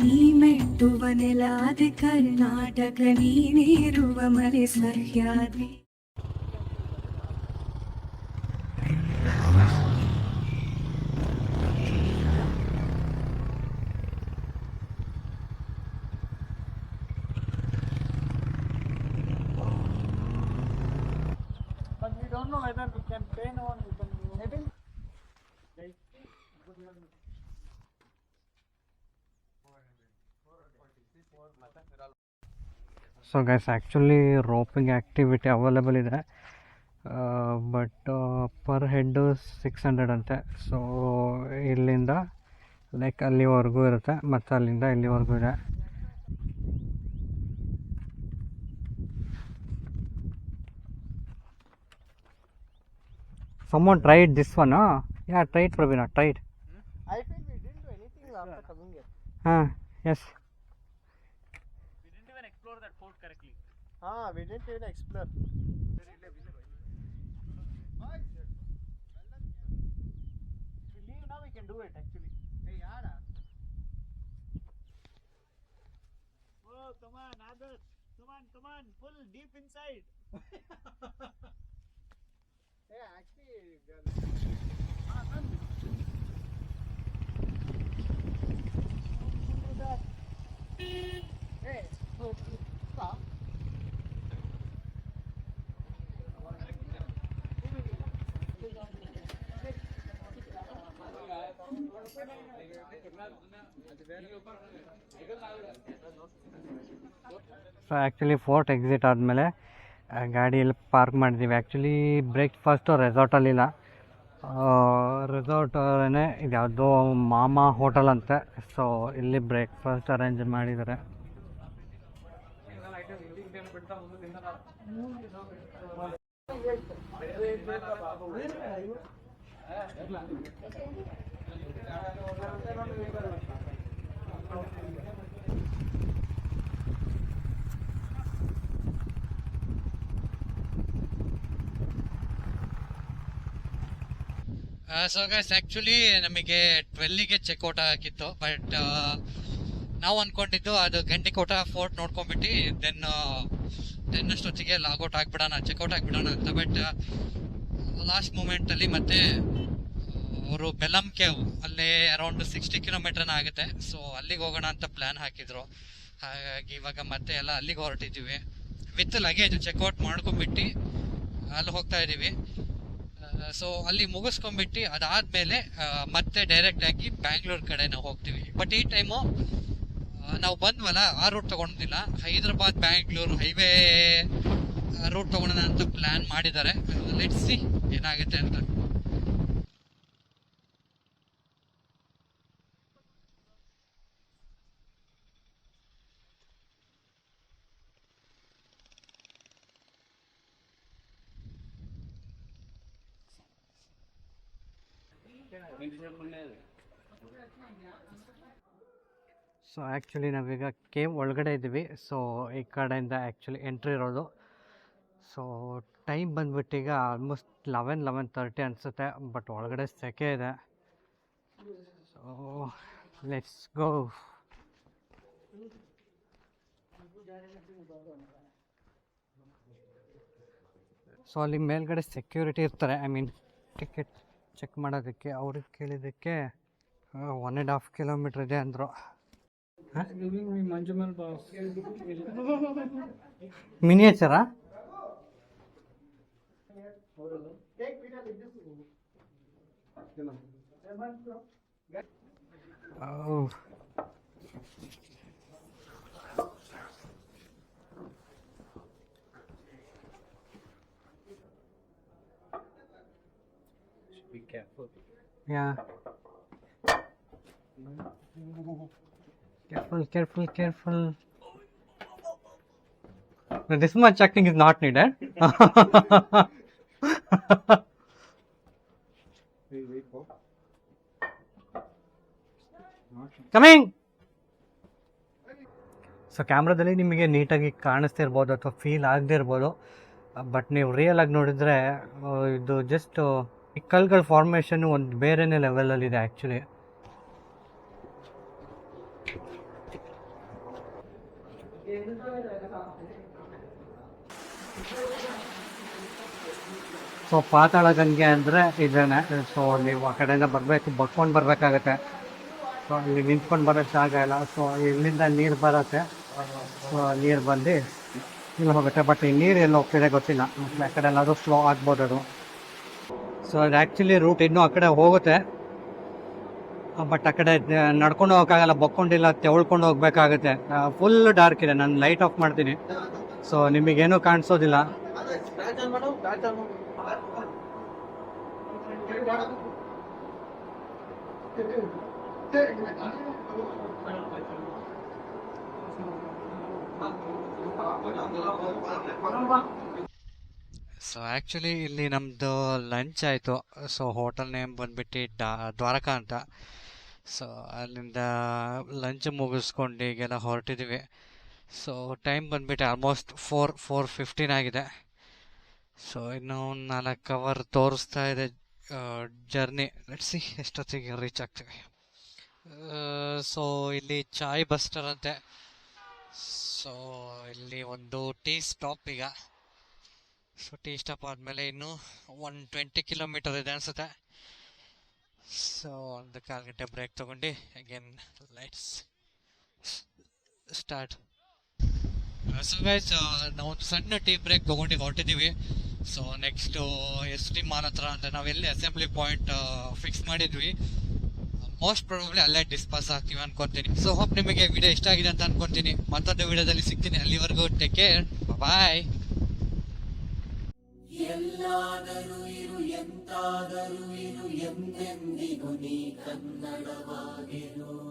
ನೀ ಮೆಟ್ಟುವ ನೆಲಾದೆ ಕರ್ನಾಟಕ ನೀನೇರುವ ಮನೆ Sahyadri But we don't know whether we can pay now and we can maybe. So guys actually roping activity available ಇದೆ. But per head six hundred ಅಂತೆ. So ಇಲ್ಲಿಂದ like ಅಲ್ಲಿವರೆಗೂ ಇರುತ್ತೆ. ಮತ್ತು ಅಲ್ಲಿಂದ ಇಲ್ಲಿವರೆಗೂ ಇದೆ. Someone tried this one yeah tried Praveena tried ಹಾಂ yes Fort correctly. Ah, we didn't even explore. If we leave now, we can do it actually. Oh, come on, Adarsh. Come on, come on. Pull deep inside. Yeah, actually. Hey, so actually fort exit ಆದಮೇಲೆ ಗಾಡಿಯಲ್ಲಿ park ಮಾಡಿದ್ದೀವಿ actually breakfast ರೆಸಾರ್ಟಲ್ಲಿಲ್ಲ ರೆಸಾರ್ಟೇ ಇದು ಯಾವುದೋ ಮಾಮಾ hotel ಅಂತೆ. So ಇಲ್ಲಿ breakfast arrange ಮಾಡಿದ್ದಾರೆ. So guys actually ನಮಗೆ ಟ್ವೆಲ್ಲಿಗೆ ಚೆಕ್ಔಟ್ ಆಗಿತ್ತು ಬಟ್ ನಾವು ಅಂದ್ಕೊಂಡಿದ್ದು ಅದು ಗಂಟೆಕೋಟ ಫೋರ್ಟ್ ನೋಡ್ಕೊಂಬಿಟ್ಟು ದೆನ್ ದೆನ್ ಅಷ್ಟೊತ್ತಿಗೆ ಲಾಗೌಟ್ ಆಗ್ಬಿಡೋಣ, ಚೆಕ್ಔಟ್ ಆಗ್ಬಿಡೋಣ ಅಂತ ಬಟ್ ಲಾಸ್ಟ್ ಮೂಮೆಂಟಲ್ಲಿ ಮತ್ತೆ ಅವರು ಬೆಲಂ ಕೇವ್, ಅಲ್ಲೇ ಅರೌಂಡ್ ಸಿಕ್ಸ್ಟಿ ಕಿಲೋಮೀಟರ್ ಆಗುತ್ತೆ. ಸೊ ಅಲ್ಲಿಗೆ ಹೋಗೋಣ ಅಂತ ಪ್ಲಾನ್ ಹಾಕಿದ್ರು. ಹಾಗಾಗಿ ಇವಾಗ ಮತ್ತೆ ಎಲ್ಲ ಅಲ್ಲಿಗೆ ಹೊರಟಿದ್ದೀವಿ. ವಿತ್ ಲಗೇಜ್ ಚೆಕ್ಔಟ್ ಮಾಡ್ಕೊಂಡ್ಬಿಟ್ಟು ಅಲ್ಲಿ ಹೋಗ್ತಾ ಇದ್ದೀವಿ. ಸೊ ಅಲ್ಲಿ ಮುಗಿಸ್ಕೊಂಡ್ಬಿಟ್ಟು ಅದಾದ್ಮೇಲೆ ಮತ್ತೆ ಡೈರೆಕ್ಟ್ ಆಗಿ ಬ್ಯಾಂಗ್ಳೂರ್ ಕಡೆ ನಾವು ಹೋಗ್ತೀವಿ. ಬಟ್ ಈ ಟೈಮು ನಾವು ಬಂದ್ವಲ್ಲ, ಆ ರೂಟ್ ತಗೊಂಡಿಲ್ಲ ಹೈದರಾಬಾದ್ ಬ್ಯಾಂಗ್ಳೂರು ಹೈವೇ ರೂಟ್ ತೊಗೊಳೋಣ ಅಂತ ಪ್ಲ್ಯಾನ್ ಮಾಡಿದ್ದಾರೆ. ಲೆಟ್ಸ್ ಸಿ ಏನಾಗುತ್ತೆ ಅಂತ. ಸೊ ಆ್ಯಕ್ಚುಲಿ ನಾವೀಗ ಕೇವ್ ಒಳಗಡೆ ಇದ್ದೀವಿ. ಸೊ ಈ ಕಡೆಯಿಂದ ಆ್ಯಕ್ಚುಲಿ ಎಂಟ್ರಿ ಇರೋದು. ಸೊ ಟೈಮ್ ಬಂದ್ಬಿಟ್ಟು ಈಗ ಆಲ್ಮೋಸ್ಟ್ ಲೆವೆನ್ ಲೆವೆನ್ ತರ್ಟಿ ಅನಿಸುತ್ತೆ. ಬಟ್ ಒಳಗಡೆ ಸೆಕೆ ಇದೆ. ಸೊ ಲೆಟ್ಸ್ ಗೋ ಸೊ ಅಲ್ಲಿ ಮೇಲ್ಗಡೆ ಸೆಕ್ಯೂರಿಟಿ ಇರ್ತಾರೆ. ಐ ಮೀನ್ ಟಿಕೆಟ್ ಚೆಕ್ ಮಾಡೋದಕ್ಕೆ ಅವ್ರಿಗೆ ಕೇಳಿದ್ದಕ್ಕೆ ಒನ್ ಆ್ಯಂಡ್ ಹಾಫ್ ಕಿಲೋಮೀಟ್ರ್ ಇದೆ ಅಂದರು. ಮಿನಿಯೇಚರಾ Oh. Be careful. Yeah. Careful, careful, careful. No, this much checking is not needed. Coming! So ಕ್ಯಾಮ್ರಾದಲ್ಲಿ ನಿಮಗೆ ನೀಟಾಗಿ ಕಾಣಿಸ್ತಾ ಇರ್ಬೋದು ಅಥವಾ ಫೀಲ್ ಆಗದೆ ಇರ್ಬೋದು ಬಟ್ ನೀವು ರಿಯಲ್ ಆಗಿ ನೋಡಿದರೆ ಇದು ಜಸ್ಟ್ ಈ ಕಲ್ಗಳ ಫಾರ್ಮೇಷನ್ ಒಂದು ಬೇರೆನೇ ಲೆವೆಲಲ್ಲಿದೆ ಆ್ಯಕ್ಚುಲಿ ಸೊ ಪಾತಾಳ ಗಂಗೆ ಅಂದರೆ ಇದೇನೆ. ಸೊ ನೀವು ಆ ಕಡೆಯಿಂದ ಬರಬೇಕು ಬಡ್ಕೊಂಡು ಬರಬೇಕಾಗತ್ತೆ. ಸೊ ಇಲ್ಲಿ ನಿಂತ್ಕೊಂಡು ಬರೋಕ್ಕೆ ಇಲ್ಲ. ಸೊ ಇಲ್ಲಿಂದ ನೀರು ಬರುತ್ತೆ. ಸೊ ನೀರು ಬಂದು ಇಲ್ಲಿ ಹೋಗುತ್ತೆ. ಬಟ್ ಈ ನೀರು ಎಲ್ಲಿ ಹೋಗ್ತಿದೆ ಗೊತ್ತಿಲ್ಲ. ಆ ಕಡೆ ಎಲ್ಲಾದರೂ ಸ್ಲೋ ಆಗ್ಬೋದು ಅದು. ಸೊ ಅದು ಆ್ಯಕ್ಚುಲಿ ರೂಟ್ ಇನ್ನೂ ಆ ಕಡೆ ಹೋಗುತ್ತೆ. ಬಟ್ ಆ ಕಡೆ ನಡ್ಕೊಂಡು ಹೋಗೋಕ್ಕಾಗಲ್ಲ, ಬಕ್ಕೊಂಡಿಲ್ಲ, ತೆವಳ್ಕೊಂಡು ಹೋಗ್ಬೇಕಾಗುತ್ತೆ. ಫುಲ್ ಡಾರ್ಕ್ ಇದೆ. ನಾನು ಲೈಟ್ ಆಫ್ ಮಾಡ್ತೀನಿ. ಸೊ ನಿಮಗೇನು ಕಾಣಿಸೋದಿಲ್ಲ. ಸೊ ಆ್ಯಕ್ಚುಲಿ ಇಲ್ಲಿ ನಮ್ಮದು ಲಂಚ್ ಆಯಿತು. ಸೊ ಹೋಟೆಲ್ ನೇಮ್ ಬಂದ್ಬಿಟ್ಟು ಡಾ, ದ್ವಾರಕಾ ಅಂತ. ಸೊ ಅಲ್ಲಿಂದ ಲಂಚ್ ಮುಗಿಸ್ಕೊಂಡು ಈಗೆಲ್ಲ ಹೊರಟಿದ್ದೀವಿ ಸೊ ಟೈಮ್ ಬಂದ್ಬಿಟ್ಟು ಆಲ್ಮೋಸ್ಟ್ ಫೋರ್ ಫೋರ್ ಫಿಫ್ಟೀನ್ ಆಗಿದೆ. ಸೊ ಇನ್ನೂ ನಾಲ್ಕು ಅವರ್ ತೋರಿಸ್ತಾ ಇದೆ ಜರ್ನಿ ನಡೆಸಿ ಎಷ್ಟೊತ್ತಿಗೆ ರೀಚ್ ಆಗ್ತೀವಿ. ಸೊ ಇಲ್ಲಿ ಚಾಯ್ ಬಸ್ಟರ್ ಅಂತೆ. ಸೊ ಇಲ್ಲಿ ಒಂದು ಟೀ ಸ್ಟಾಪ್ ಈಗ. ಸೊ ಟೀ ಸ್ಟಾಪ್ ಆದಮೇಲೆ ಇನ್ನು ಒನ್ ಟ್ವೆಂಟಿ ಕಿಲೋಮೀಟರ್ ಇದೆ ಅನಿಸುತ್ತೆ. ಸೊ ಒಂದು ಕಾಲು ಗಂಟೆ ಬ್ರೇಕ್ ತೊಗೊಂಡು again lights start so guys ನಾವು ಸಣ್ಣ ಟೀ ಬ್ರೇಕ್ ತೊಗೊಂಡು ಹೊರಟಿದ್ದೀವಿ. So next S T mall ಹತ್ರ ಅಂತ ನಾವೆಲ್ಲಿ ಅಸೆಂಬ್ಲಿ ಪಾಯಿಂಟ್ ಫಿಕ್ಸ್ ಮಾಡಿದ್ವಿ. ಮೋಸ್ಟ್ ಪ್ರಾಬಬ್ಲಿ ಅಲ್ಲೇ ಡಿಸ್ಪಾಸ್ ಆಗ್ತೀವಿ ಅನ್ಕೊಂತೀನಿ. ಸೊ ಹೋಪ್ ನಿಮಗೆ ವಿಡಿಯೋ ಇಷ್ಟ ಆಗಿದೆ ಅಂತ ಅನ್ಕೊಂತೀನಿ. ಮತ್ತೊಂದು ವಿಡಿಯೋದಲ್ಲಿ ಸಿಗ್ತೀನಿ. ಅಲ್ಲಿವರೆಗೂ ಟೇಕ್ ಕೇರ್ ಬಾಯ್ ಎಲ್ಲಾದರೂ ಇರು ಎಂತಾದರೂ ಇರು ಎಂದೆಂದಿಗೂ ನೀ ಕನ್ನಡವಾಗಿರು.